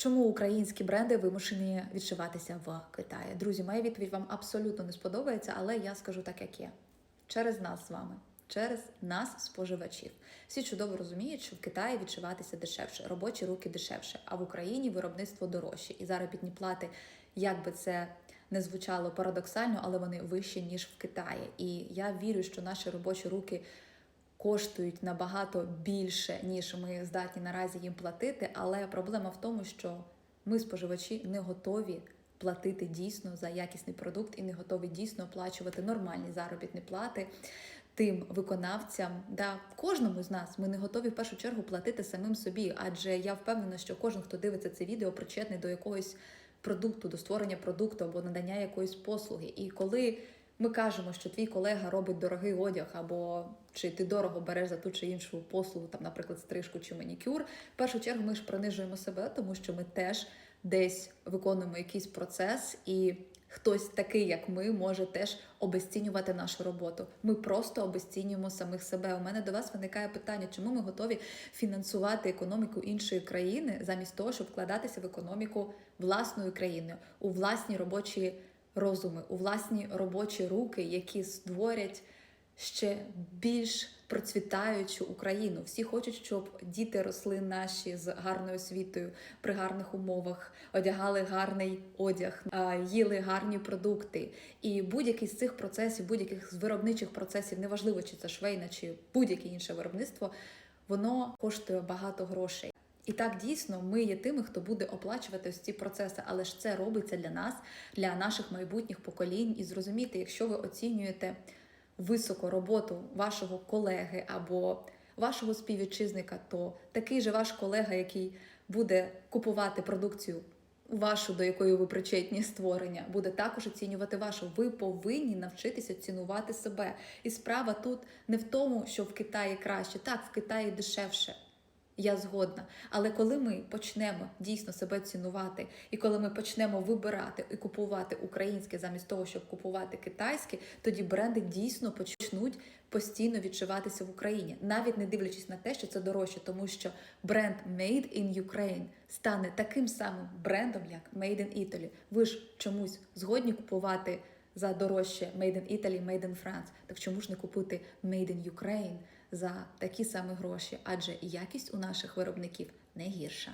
Чому українські бренди вимушені відшиватися в Китаї? Друзі, моя відповідь вам абсолютно не сподобається, але я скажу так, як є. Через нас з вами, через нас, споживачів. Всі чудово розуміють, що в Китаї відшиватися дешевше, робочі руки дешевше, а в Україні виробництво дорожче. І заробітні плати, як би це не звучало парадоксально, але вони вищі, ніж в Китаї. І я вірю, що наші робочі руки коштують набагато більше, ніж ми здатні наразі їм платити. Але проблема в тому, що ми, споживачі, не готові платити дійсно за якісний продукт і не готові дійсно оплачувати нормальні заробітні плати. Тим виконавцям, да кожному з нас ми не готові в першу чергу платити самим собі, адже я впевнена, що кожен, хто дивиться це відео, причетний до якогось продукту, до створення продукту або надання якоїсь послуги. І коли ми кажемо, що твій колега робить дорогий одяг, або чи ти дорого береш за ту чи іншу послугу, там, наприклад, стрижку чи манікюр, в першу чергу ми ж принижуємо себе, тому що ми теж десь виконуємо якийсь процес, і хтось такий, як ми, може теж обесцінювати нашу роботу. Ми просто обесцінюємо самих себе. У мене до вас виникає питання, чому ми готові фінансувати економіку іншої країни замість того, щоб вкладатися в економіку власної країни, у власні робочі розуми, у власні робочі руки, які створять ще більш процвітаючу Україну. Всі хочуть, щоб діти росли наші з гарною освітою, при гарних умовах, одягали гарний одяг, їли гарні продукти. І будь-який з цих процесів, будь-яких з виробничих процесів, неважливо чи це швейна, чи будь-яке інше виробництво, воно коштує багато грошей. І так дійсно ми є тими, хто буде оплачувати ось ці процеси, але ж це робиться для нас, для наших майбутніх поколінь. І зрозуміти, якщо ви оцінюєте високо роботу вашого колеги або вашого співвітчизника, то такий же ваш колега, який буде купувати продукцію вашу, до якої ви причетні створення, буде також оцінювати вашу. Ви повинні навчитися цінувати себе. І справа тут не в тому, що в Китаї краще, так в Китаї дешевше. Я згодна. Але коли ми почнемо дійсно себе цінувати, і коли ми почнемо вибирати і купувати українське замість того, щоб купувати китайське, тоді бренди дійсно почнуть постійно відчуватися в Україні, навіть не дивлячись на те, що це дорожче, тому що бренд Made in Ukraine стане таким самим брендом, як Made in Italy. Ви ж чомусь згодні купувати за дорожче Made in Italy, Made in France. Так чому ж не купити Made in Ukraine за такі самі гроші? Адже якість у наших виробників не гірша.